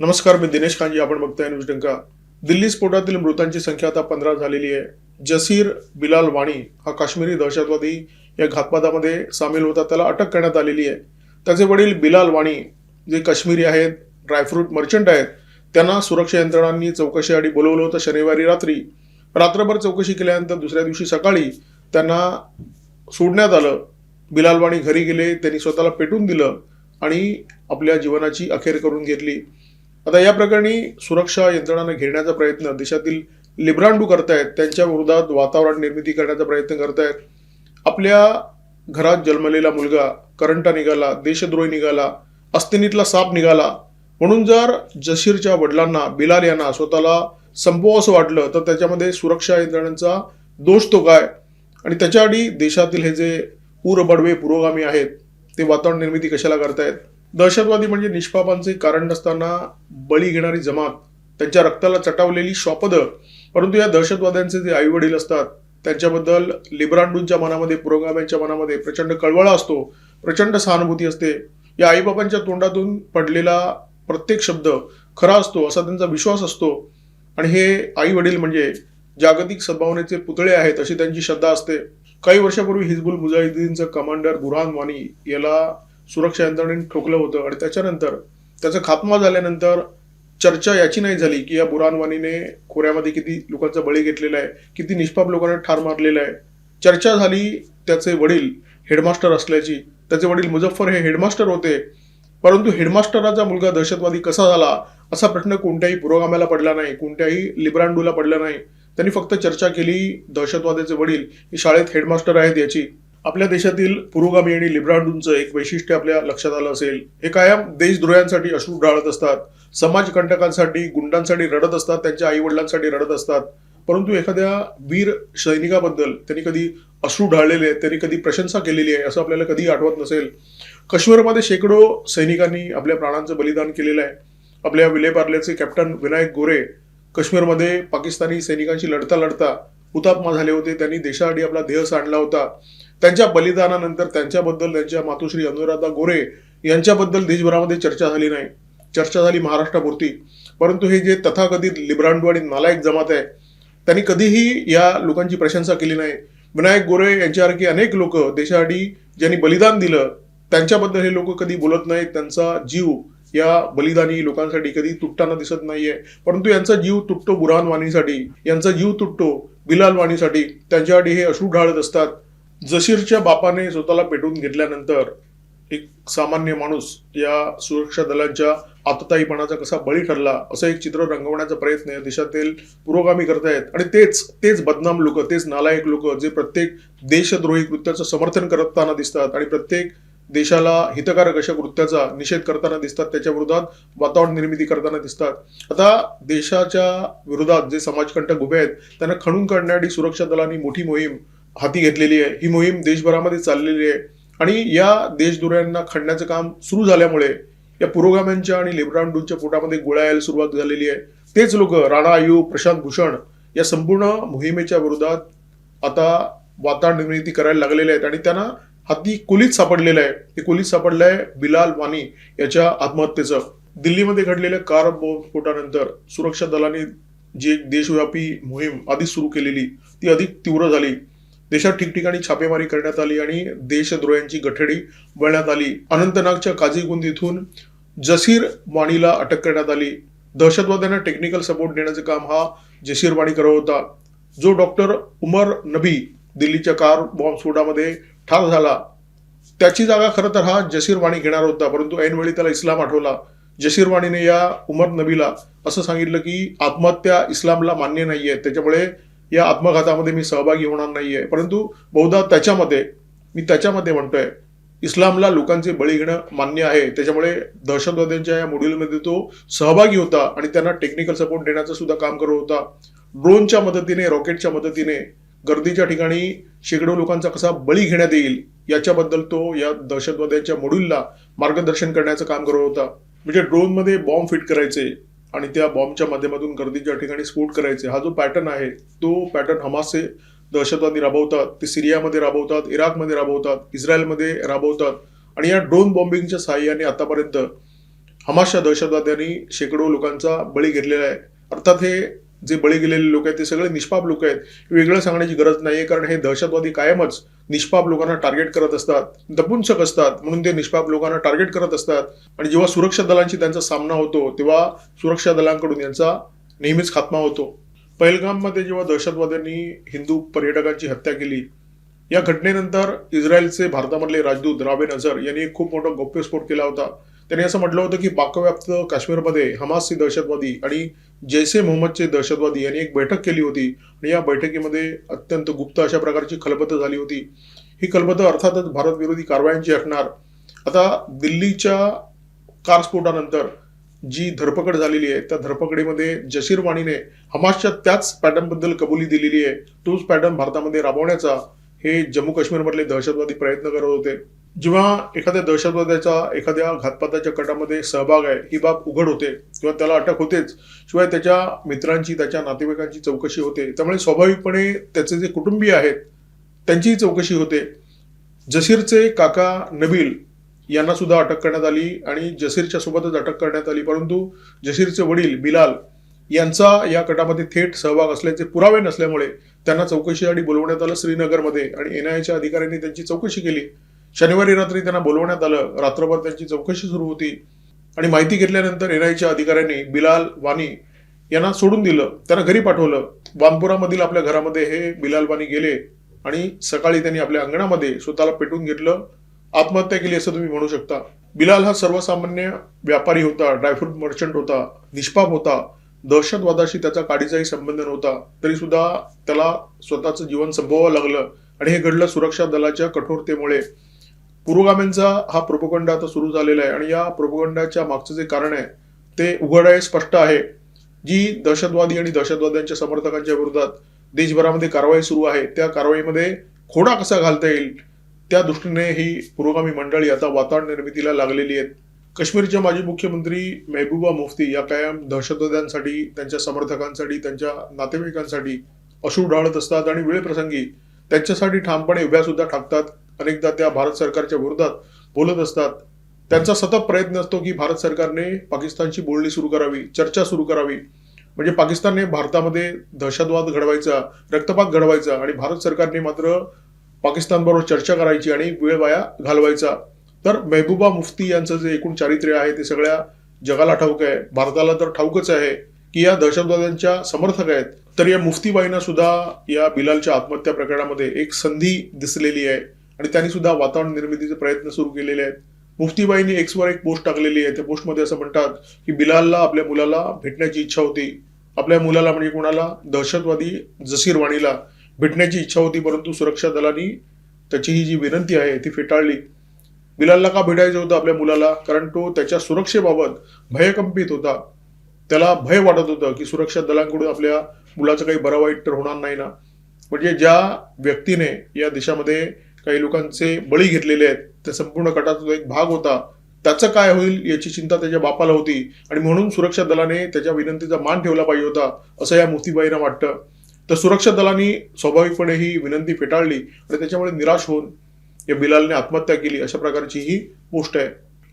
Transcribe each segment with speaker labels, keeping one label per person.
Speaker 1: नमस्कार मी दिनेश कांजी. आपण बघताय न्यूज डंका दिल्ली स्फोटातील मृतांची संख्या आता पंधरा झालेली आहे. जसीर बिलाल वाणी हा काश्मीरी दहशतवादी या घातपातामध्ये सामील होता. त्याला अटक करण्यात आलेली आहे. त्याचे वडील बिलाल वाणी जे काश्मीरी आहेत ड्रायफ्रूट मर्चंट आहेत त्यांना सुरक्षा यंत्रणांनी चौकशीसाठी बोलवलं होतं शनिवारी रात्री. रात्रभर चौकशी केल्यानंतर दुसऱ्या दिवशी सकाळी त्यांना सोडण्यात आलं. बिलाल वाणी घरी गेले त्यांनी स्वतःला पेटून दिलं आणि आपल्या जीवनाची अखेर करून घेतली. आता या प्रकरणी सुरक्षा यंत्रणांना घेण्याचा प्रयत्न देशातील लिब्रांडू करतायत त्यांच्या विरोधात वातावरण निर्मिती करण्याचा प्रयत्न करतायत. आपल्या घरात जन्मलेला मुलगा करंटा निघाला देशद्रोही निघाला अस्तिनीतला साप निघाला. म्हणून जर जशीरच्या वडिलांना बिलाल यांना स्वतःला संपवावं असं वाटलं तर त्याच्यामध्ये सुरक्षा यंत्रणांचा दोष तो काय? आणि त्याच्याआधी देशातील हे जे पूर बडवे पुरोगामी आहेत ते वातावरण निर्मिती कशाला करतायत? दहशतवादी म्हणजे निष्पापांचे कारण नसताना बळी घेणारी जमात त्यांच्या रक्ताला चटावलेली श्वापदं परंतु या दहशतवाद्यांचे जे आई वडील असतात त्यांच्याबद्दल लिब्रांडूंच्या मनामध्ये पुरोगाम्यांच्या मनामध्ये प्रचंड कळवळा असतो प्रचंड सहानुभूती असते. या आईबापांच्या तोंडातून पडलेला प्रत्येक शब्द खरा असतो असा त्यांचा विश्वास असतो. आणि हे आई वडील म्हणजे जागतिक सद्भावनेचे पुतळे आहेत अशी त्यांची श्रद्धा असते. काही वर्षापूर्वी हिजबुल मुजाहिदीनचा कमांडर बुरहान वानी याला सुरक्षा यंत्रणेने ठोकलं होतं. आणि त्याच्यानंतर त्याचा खात्मा झाल्यानंतर चर्चा याची नाही झाली की या बुरानवानीने खोऱ्यामध्ये किती लोकांचा बळी घेतलेला आहे किती निष्पाप लोकांना ठार मारलेला आहे. चर्चा झाली त्याचे वडील हेडमास्टर असल्याची. त्याचे वडील मुझफ्फर हे हेडमास्टर होते. परंतु हेडमास्टराचा मुलगा दहशतवादी कसा झाला असा प्रश्न कोणत्याही पुरोगाम्याला पडला नाही कोणत्याही लिब्रांडूला पडला नाही. त्यांनी फक्त चर्चा केली दहशतवाद्याचे वडील हे शाळेत हेडमास्टर आहेत याची. आपल्या देशातील पुरोगामी आणि लिब्रांडूंचं एक वैशिष्ट्य आपल्या लक्षात आलं असेल हे कायम देशद्रोह्यांसाठी अश्रू ढाळत असतात समाजकंटकांसाठी गुंडांसाठी रडत असतात त्यांच्या आई वडिलांसाठी रडत असतात. परंतु एखाद्या वीर सैनिकाबद्दल त्यांनी कधी अश्रू ढाळलेले आहेत त्यांनी कधी प्रशंसा केलेली आहे असं आपल्याला कधी आठवत नसेल. काश्मीरमध्ये शेकडो सैनिकांनी आपल्या प्राणांचं बलिदान केलेलं आहे. आपल्या विलेपार्ल्याचे कॅप्टन विनायक गोरे काश्मीरमध्ये पाकिस्तानी सैनिकांशी लढता लढता हुतात्मा झाले होते. त्यांनी देशासाठी आपला देह सांडला होता. त्यांच्या बलिदानानंतर त्यांच्याबद्दल त्यांच्या मातोश्री अनुराधा गोरे यांच्याबद्दल देशभरामध्ये चर्चा झाली नाही. चर्चा झाली महाराष्ट्रापुरती. परंतु हे जे तथाकथित लिब्रांडू आणि नालायक जमात आहे त्यांनी कधीही या लोकांची प्रशंसा केली नाही. विनायक गोरे यांच्यासारखी अनेक लोक देशासाठी ज्यांनी बलिदान दिलं त्यांच्याबद्दल हे लोक कधी बोलत नाहीत. त्यांचा जीव या बलिदानी लोकांसाठी कधी तुटताना दिसत नाहीये. परंतु यांचा जीव तुटतो बुरहान वाणीसाठी यांचा जीव तुटतो बिलाल वाणीसाठी. त्यांच्यासाठी हे अश्रू ढाळत असतात. जशीरच्या बापाने स्वतःला पेटवून घेतल्यानंतर एक सामान्य माणूस या सुरक्षा दलांच्या आतताईपणाचा कसा बळी ठरला असं एक चित्र रंगवण्याचा प्रयत्न या देशातील पुरोगामी करतायत. आणि तेच तेच बदनाम लोक तेच नालायक लोक जे प्रत्येक देशद्रोही कृत्याचं समर्थन करताना दिसतात आणि प्रत्येक देशाला हितकारक अशा कृत्याचा निषेध करताना दिसतात त्याच्या विरोधात वातावरण निर्मिती करताना दिसतात. आता देशाच्या विरोधात जे समाजकंटक उभे आहेत त्यांना खणून काढण्यासाठी सुरक्षा दलांनी मोठी मोहीम हाती घेतलेली आहे. ही मोहीम देशभरामध्ये चाललेली आहे. आणि या देशदुऱ्यांना खणण्याचं काम सुरू झाल्यामुळे या पुरोगाम्यांच्या आणि लेबरांडूंच्या पोटामध्ये गोळ्या यायला सुरुवात झालेली आहे. तेच लोक राणा आयू प्रशांत भूषण या संपूर्ण मोहिमेच्या विरोधात आता वातावरण निर्मिती करायला लागलेले आहेत. आणि त्यांना हाती कोलीत सापडलेलं आहे. ते कोलीत सापडलं आहे बिलाल वानी याच्या आत्महत्येचं. दिल्लीमध्ये घडलेल्या कार बॉम्बस्फोटानंतर सुरक्षा दलांनी जी एक देशव्यापी मोहीम आधीच सुरू केलेली ती अधिक तीव्र झाली. देशात ठिकठिकाणी छापेमारी करण्यात आली आणि देशद्रोह्यांची गठडी वळण्यात आली. अनंतनागच्या काझीगुंद इथून जसीर वाणीला अटक करण्यात आली. दहशतवाद्यांना टेक्निकल सपोर्ट देण्याचं काम हा जसीर वाणी करत होता. जो डॉक्टर उमर नबी दिल्लीच्या कार बॉम्बस्फोटामध्ये ठार झाला. त्याची जागा खरं तर हा जसीर वाणी घेणार होता परंतु ऐनवेळी त्याला इस्लाम आठवला. जसीर वाणीने या उमर नबीला असं सांगितलं की आत्महत्या इस्लामला मान्य नाहीये. त्याच्यामुळे या आत्मघातामध्ये मी सहभागी होणार नाही आहे परंतु बहुधा त्याच्यामध्ये मी त्याच्यामध्ये म्हणतोय इस्लामला लोकांचे बळी घेणं मान्य आहे. त्याच्यामुळे दहशतवाद्यांच्या या मॉड्यूलमध्ये तो सहभागी होता आणि त्यांना टेक्निकल सपोर्ट देण्याचं सुद्धा काम करत होता. ड्रोनच्या मदतीने रॉकेटच्या मदतीने गर्दीच्या ठिकाणी शेकडो लोकांचा कसा बळी घेण्यात येईल याच्याबद्दल तो या दहशतवाद्यांच्या मॉड्यूलला मार्गदर्शन करण्याचं काम करत होता. म्हणजे ड्रोनमध्ये बॉम्ब फिट करायचे आणि त्या बॉम्बच्या माध्यमातून गर्दीच्या ठिकाणी स्फोट करायचे. हा जो पॅटर्न आहे तो पॅटर्न हमासचे दहशतवादी राबवतात ते सिरियामध्ये राबवतात इराकमध्ये राबवतात इस्रायलमध्ये राबवतात आणि या ड्रोन बॉम्बिंगच्या सहाय्याने आतापर्यंत हमासच्या दहशतवाद्यांनी शेकडो लोकांचा बळी घेतलेला आहे. अर्थात हे जे बळी गेलेले लोक आहेत ते सगळे निष्पाप लोक आहेत. वेगळं सांगण्याची गरज नाहीये कारण हे दहशतवादी कायमच निष्पाप लोकांना टार्गेट करत असतात दपुंसक असतात म्हणून ते निष्पाप लोकांना टार्गेट करत असतात. आणि जेव्हा सुरक्षा दलांशी त्यांचा सामना होतो तेव्हा सुरक्षा दलांकडून यांचा नेहमीच खात्मा होतो. पहलगाममध्ये जेव्हा दहशतवाद्यांनी हिंदू पर्यटकांची हत्या केली या घटनेनंतर इस्रायलचे भारतामधले राजदूत रावे अझर यांनी एक खूप मोठा गौप्यस्फोट केला होता. त्यांनी असं म्हटलं होतं की पाकव्याप्त काश्मीरमध्ये हमासचे दहशतवादी आणि जैसे मोहम्मदचे दहशतवादी यांनी एक बैठक केली होती आणि या बैठकीमध्ये अत्यंत गुप्त अशा प्रकारची खलबत झाली होती. ही खलबत अर्थातच भारत विरोधी कारवायांची असणार. आता दिल्लीच्या कारस्फोटानंतर जी धरपकड झालेली आहे त्या धरपकडीमध्ये जशीर वाणीने हमासच्या त्याच पॅटर्नबद्दल कबुली दिलेली आहे. तोच पॅटर्न भारतामध्ये राबवण्याचा हे जम्मू काश्मीरमधले दहशतवादी प्रयत्न करत होते. जेव्हा एखाद्या दहशतवाद्याचा एखाद्या घातपाताच्या कटामध्ये सहभाग आहे ही बाब उघड होते किंवा त्याला अटक होतेच शिवाय त्याच्या मित्रांची त्याच्या नातेवाईकांची चौकशी होते. त्यामुळे स्वाभाविकपणे त्याचे जे कुटुंबीय आहेत त्यांचीही चौकशी होते. जसीरचे काका नबील यांना सुद्धा अटक करण्यात आली आणि जसीरच्या सोबतच अटक करण्यात आली. परंतु जसीरचे वडील बिलाल यांचा या कटामध्ये थेट सहभाग असल्याचे पुरावे नसल्यामुळे त्यांना चौकशीसाठी बोलवण्यात आलं श्रीनगरमध्ये आणि एनआयच्या अधिकाऱ्यांनी त्यांची चौकशी केली. शनिवारी रात्री त्यांना बोलवण्यात आलं. रात्रभर त्यांची चौकशी सुरू होती. आणि माहिती घेतल्यानंतर एनआयच्या अधिकाऱ्यांनी बिलाल वानी यांना सोडून दिलं. त्यांना घरी पाठवलं. वानपुरामधील आपल्या घरामध्ये हे बिलाल वानी गेले आणि सकाळी त्यांनी आपल्या अंगणामध्ये स्वतःला पेटून घेतलं. आत्महत्या केली असं तुम्ही म्हणू शकता. बिलाल हा सर्वसामान्य व्यापारी होता ड्रायफ्रूट मर्चंट होता निष्पाप होता. दहशतवादाशी त्याचा काडीचाही संबंध नव्हता. तरी सुद्धा त्याला स्वतःचं जीवन संपवावं लागलं आणि हे घडलं सुरक्षा दलाच्या कठोरतेमुळे. पुरोगामींचा हा प्रोपोगंडा आता सुरू झालेला आहे. आणि या प्रोपोगंडाच्या मागचं जे कारण आहे ते उघड आहे स्पष्ट आहे. जी दहशतवादी आणि दहशतवाद्यांच्या समर्थकांच्या विरोधात देशभरामध्ये कारवाई सुरू आहे त्या कारवाईमध्ये खोडा कसा घालता येईल त्या दृष्टीने ही पुरोगामी मंडळी आता वातावरण निर्मितीला लागलेली आहेत. काश्मीरच्या माजी मुख्यमंत्री मेहबूबा मुफ्ती या कायम दहशतवाद्यांसाठी त्यांच्या समर्थकांसाठी त्यांच्या नातेवाईकांसाठी अश्रू ढाळत असतात आणि वेळप्रसंगी त्यांच्यासाठी ठामपणे उभ्या सुद्धा ठाकतात. अनेकदा त्या भारत सरकारच्या विरोधात बोलत असतात. त्यांचा सतत प्रयत्न असतो की भारत सरकारने पाकिस्तानची बोलणी सुरू करावी चर्चा सुरू करावी. म्हणजे पाकिस्तानने भारतामध्ये दहशतवाद घडवायचा रक्तपात घडवायचा आणि भारत सरकारने मात्र पाकिस्तानबरोबर चर्चा करायची आणि वेळ वाया घालवायचा. तर मेहबूबा मुफ्ती यांचं जे एकूण चारित्र्य आहे ते सगळ्या जगाला ठाऊक आहे. भारताला तर ठाऊकच आहे की या दहशतवाद्यांच्या समर्थक आहेत. तर या मुफ्तीबाईंना सुद्धा या बिलालच्या आत्महत्या प्रकरणामध्ये एक संधी दिसलेली आहे. आणि त्यांनी सुद्धा वातावरण निर्मितीचे प्रयत्न सुरू केलेले आहेत. मुफ्तीबाईंनी एक्सवर एक पोस्ट टाकलेली आहे. त्या पोस्टमध्ये असं म्हणतात की बिलालला आपल्या मुलाला भेटण्याची इच्छा होती. आपल्या मुलाला म्हणजे कोणाला? दहशतवादी जसीर वाणीला भेटण्याची इच्छा होती परंतु सुरक्षा दलांनी त्याची ही जी विनंती आहे ती फेटाळली. बिलालला का भेटायचं होतं आपल्या मुलाला? कारण तो त्याच्या सुरक्षेबाबत भयकंपित होता. त्याला भय वाटत होतं की सुरक्षा दलांकडून आपल्या मुलाचं काही बरं वाईट तर होणार नाही ना. म्हणजे ज्या व्यक्तीने या देशामध्ये काही लोकांचे बळी घेतलेले आहेत. त्या संपूर्ण कटाचा एक भाग होता. त्याचं काय होईल याची चिंता त्याच्या बापाला होती. आणि म्हणून सुरक्षा दलाने त्याच्या विनंतीचा मान ठेवला पाहिजे होता असं या मुफ्तीबाईंना वाटतं. तर सुरक्षा दलांनी स्वाभाविकपणे ही विनंती फेटाळली आणि त्याच्यामुळे निराश होऊन या बिलालने आत्महत्या केली अशा प्रकारची ही गोष्ट आहे.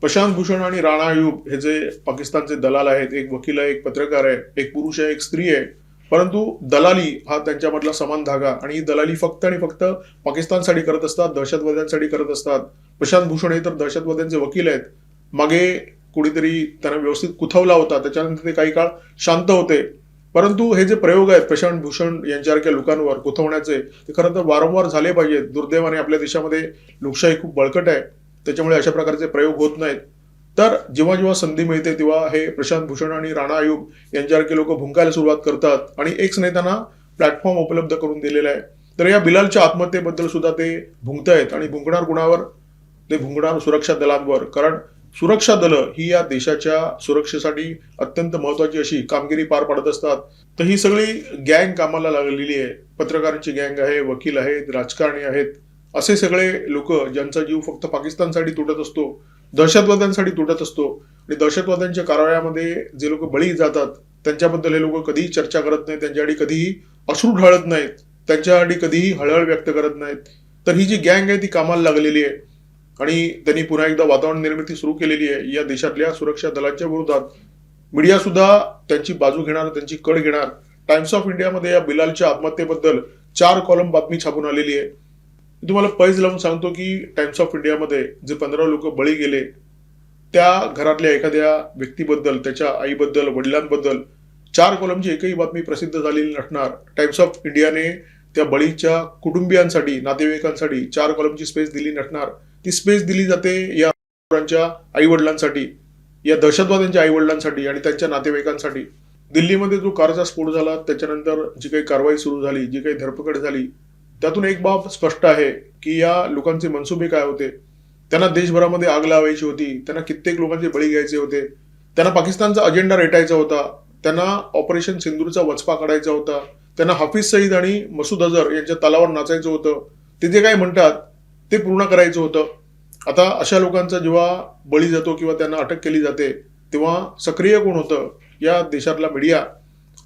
Speaker 1: प्रशांत भूषण आणि राणा अयूब हे जे पाकिस्तानचे दलाल आहेत एक वकील आहे एक पत्रकार आहे एक पुरुष आहे एक स्त्री आहे. परंतु दलाली हा त्यांच्यामधला समान धागा आणि ही दलाली फक्त आणि फक्त पाकिस्तानसाठी करत असतात दहशतवाद्यांसाठी करत असतात. प्रशांत भूषण हे तर दहशतवाद्यांचे वकील आहेत. मागे कुणीतरी त्यांना व्यवस्थित कुथवला होता त्याच्यानंतर ते काही काळ शांत होते. परंतु हे जे प्रयोग आहेत प्रशांत भूषण यांच्यासारख्या लोकांवर कुथवण्याचे ते खरं तर वारंवार झाले पाहिजेत. दुर्दैवाने आपल्या देशामध्ये लोकशाही खूप बळकट आहे. त्याच्यामुळे अशा प्रकारचे प्रयोग होत नाहीत. तर जेव्हा जेव्हा संधी मिळते तेव्हा हे प्रशांत भूषण आणि राणा आयुब यांच्यासारखे लोक भुंकायला सुरुवात करतात आणि एक्स नेत्यांना प्लॅटफॉर्म उपलब्ध करून दिलेला आहे. तर या बिलालच्या आत्महत्येबद्दल सुद्धा ते भुंकतायत आणि भुंकणार कुणावर? ते भुंकणार सुरक्षा दलांवर. कारण सुरक्षा दलं ही या देशाच्या सुरक्षेसाठी अत्यंत महत्वाची अशी कामगिरी पार पाडत असतात. तर ही सगळी गँग कामाला लागलेली आहे. पत्रकारांची गँग आहे वकील आहेत राजकारणी आहेत. असे सगळे लोक ज्यांचा जीव फक्त पाकिस्तानसाठी तुटत असतो दहशतवाद्यांसाठी तुटत असतो. आणि दहशतवाद्यांच्या कारवायामध्ये जे लोक बळी जातात त्यांच्याबद्दल हे लोक कधीही चर्चा करत नाहीत त्यांच्यासाठी कधीही अश्रू ढाळत नाहीत त्यांच्यासाठी कधीही हळहळ व्यक्त करत नाहीत. तर ही जी गँग आहे ती कामाला लागलेली आहे. आणि त्यांनी पुन्हा एकदा वातावरण निर्मिती सुरू केलेली आहे. या देशातल्या सुरक्षा दलांच्या विरोधात मीडिया सुद्धा त्यांची बाजू घेणार त्यांची कड घेणार. टाइम्स ऑफ इंडियामध्ये या बिलालच्या आत्महत्येबद्दल चार कॉलम बातमी छापून आलेली आहे. तुम्हाला पैज लावून सांगतो की टाइम्स ऑफ इंडियामध्ये जे पंधरा लोक बळी गेले त्या घरातल्या एखाद्या व्यक्तीबद्दल त्याच्या आईबद्दल वडिलांबद्दल चार कॉलमची एकही बातमी प्रसिद्ध झालेली नसणार. टाइम्स ऑफ इंडियाने त्या बळीच्या कुटुंबियांसाठी नातेवाईकांसाठी चार कॉलमची स्पेस दिली नसणार. ती स्पेस दिली जाते या आई वडिलांसाठी या दहशतवाद्यांच्या आई वडिलांसाठी आणि त्यांच्या नातेवाईकांसाठी. दिल्लीमध्ये जो कारचा स्फोट झाला त्याच्यानंतर जी काही कारवाई सुरू झाली जी काही धरपकड झाली त्यातून एक बाब स्पष्ट आहे की या लोकांचे मनसुबे काय होते? त्यांना देशभरामध्ये आग लावायची होती त्यांना कित्येक लोकांचे बळी घ्यायचे होते त्यांना पाकिस्तानचा अजेंडा रेटायचा होता त्यांना ऑपरेशन सिंदूरचा वचपा काढायचा होता त्यांना हाफिज सईद आणि मसूद अझर यांच्या तलावर नाचायचं होतं ते जे काय म्हणतात ते पूर्ण करायचं होतं. आता अशा लोकांचा जेव्हा बळी जातो किंवा त्यांना अटक केली जाते तेव्हा सक्रिय कोण होतं? या देशातला मीडिया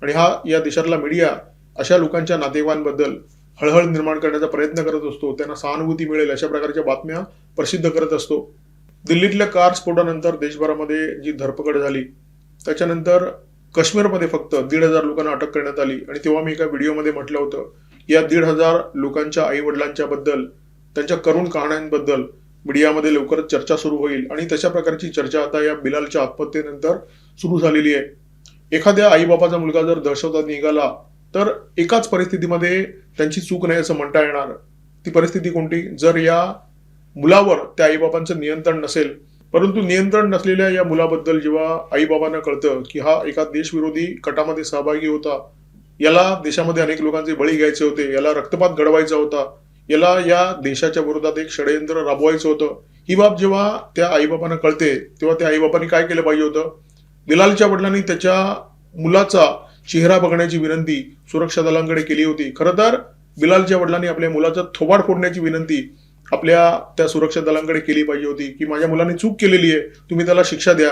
Speaker 1: आणि हा या देशातला मीडिया अशा लोकांच्या नातेवांबद्दल हळहळ निर्माण करण्याचा प्रयत्न करत असतो. त्यांना सहानुभूती मिळेल अशा प्रकारच्या बातम्या प्रसिद्ध करत असतो. दिल्लीतल्या कार स्फोटानंतर देशभरामध्ये जी धरपकड झाली त्याच्यानंतर काश्मीरमध्ये फक्त दीड हजार लोकांना अटक करण्यात आली आणि तेव्हा मी एका व्हिडिओमध्ये म्हटलं होतं या दीड हजार लोकांच्या आई वडिलांच्या बद्दल त्यांच्या करुण कहाण्यांबद्दल मीडियामध्ये लवकरच चर्चा सुरू होईल आणि तशा प्रकारची चर्चा आता या बिलालच्या आत्महत्येनंतर सुरू झालेली आहे. एखाद्या आईबापाचा मुलगा जर दहशतवाद निघाला तर एकाच परिस्थितीमध्ये त्यांची चूक नाही असं म्हणता येणार. ती परिस्थिती कोणती? जर या मुलावर त्या आईबापांचं नियंत्रण नसेल परंतु नियंत्रण नसलेल्या या मुलाबद्दल जेव्हा आईबाबांना कळतं की हा एका देशविरोधी कटामध्ये सहभागी होता याला देशामध्ये अनेक लोकांचे बळी घ्यायचे होते याला रक्तपात घडवायचा होता याला या देशाच्या विरोधात एक षडयंत्र राबवायचं होतं ही बाब जेव्हा त्या आईबाबांना कळते तेव्हा त्या आईबापांनी काय केलं पाहिजे होतं? बिलालच्या वडिलांनी त्याच्या मुलाचा चेहरा बघण्याची विनंती सुरक्षा दलांकडे केली होती. खरं तर बिलालच्या वडिलांनी आपल्या मुलाचा थोबाड फोडण्याची विनंती आपल्या त्या सुरक्षा दलांकडे केली पाहिजे होती की माझ्या मुलाने चूक केलेली आहे तुम्ही त्याला शिक्षा द्या.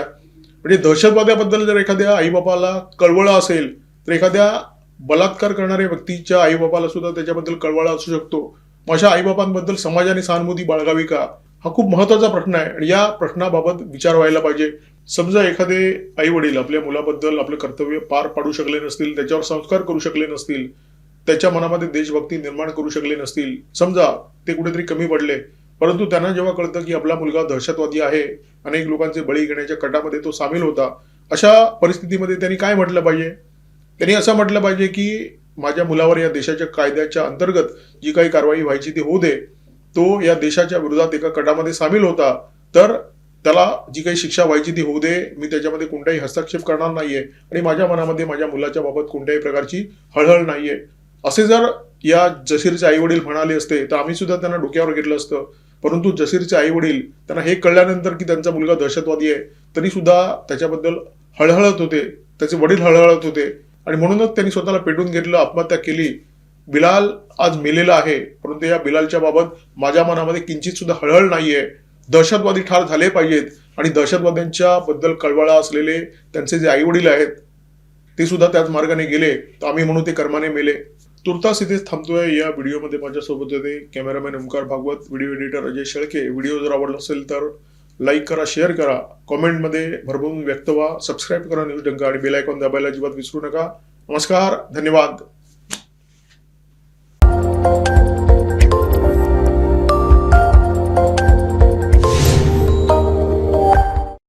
Speaker 1: म्हणजे दहशतवाद्याबद्दल जर एखाद्या आईबापाला कळवळा असेल तर एखाद्या बलात्कार करणाऱ्या व्यक्तीच्या आईबापाला सुद्धा त्याच्याबद्दल कळवळा असू शकतो. माझ्या आईबापांबद्दल समाजाने सहानुभूती बाळगावी का? हा खूप महत्त्वाचा प्रश्न आहे आणि या प्रश्नाबाबत विचार व्हायला पाहिजे. समजा एखादे आई वडील आपल्या मुलाबद्दल आपलं कर्तव्य पार पाडू शकले नसतील त्याच्यावर संस्कार करू शकले नसतील त्याच्या मनामध्ये देशभक्ती निर्माण करू शकले नसतील समजा ते कुठेतरी कमी पडले परंतु त्यांना जेव्हा कळतं की आपला मुलगा दहशतवादी आहे अनेक लोकांचे बळी घेण्याच्या कटामध्ये तो सामील होता अशा परिस्थितीमध्ये त्यांनी काय म्हटलं पाहिजे? त्यांनी असं म्हटलं पाहिजे की माझ्या मुलावर या देशाच्या कायद्याच्या अंतर्गत जी काही कारवाई व्हायची ती होऊ दे तो या देशाच्या विरोधात एका कटामध्ये सामील होता तर त्याला जी काही शिक्षा व्हायची ती होऊ दे मी त्याच्यामध्ये कोणताही हस्तक्षेप करणार नाहीये आणि माझ्या मनामध्ये माझ्या मुलाच्या बाबत कोणत्याही प्रकारची हळहळ नाहीये. असे जर या जसीरचे आई वडील म्हणाले असते तर आम्ही सुद्धा त्यांना डोक्यावर घेतलं असतं. परंतु जसीरचे आई वडील त्यांना हे कळल्यानंतर की त्यांचा मुलगा दहशतवादी आहे तरी सुद्धा त्याच्याबद्दल हळहळत होते त्याचे वडील हळहळत होते. आणि म्हणूनच त्यांनी स्वतःला पेटून घेतलं आत्महत्या केली. बिलाल आज मेलेला आहे परंतु या बिलालच्या बाबत माझ्या मनामध्ये किंचित सुद्धा हळहळ नाहीये. दहशतवादी ठार झाले पाहिजेत आणि दहशतवाद्यांच्या बद्दल कळवळा असलेले त्यांचे जे आई वडील आहेत ते सुद्धा त्याच मार्गाने गेले. तर आम्ही म्हणू ते कर्माने मेले. तुर्तास इथेच थांबतोय. या व्हिडिओमध्ये माझ्यासोबत होते cameraman Omkar Bhagwat video editor Ajay Shelke. Video जर आवडला असेल तर लाईक करा शेअर करा. कॉमेंटमध्ये भरभरून व्यक्त व्हा. सबस्क्राईब करा न्यूज डंका आणि बेल आयकॉन दाबायला अजिबात विसरू नका. नमस्कार. धन्यवाद.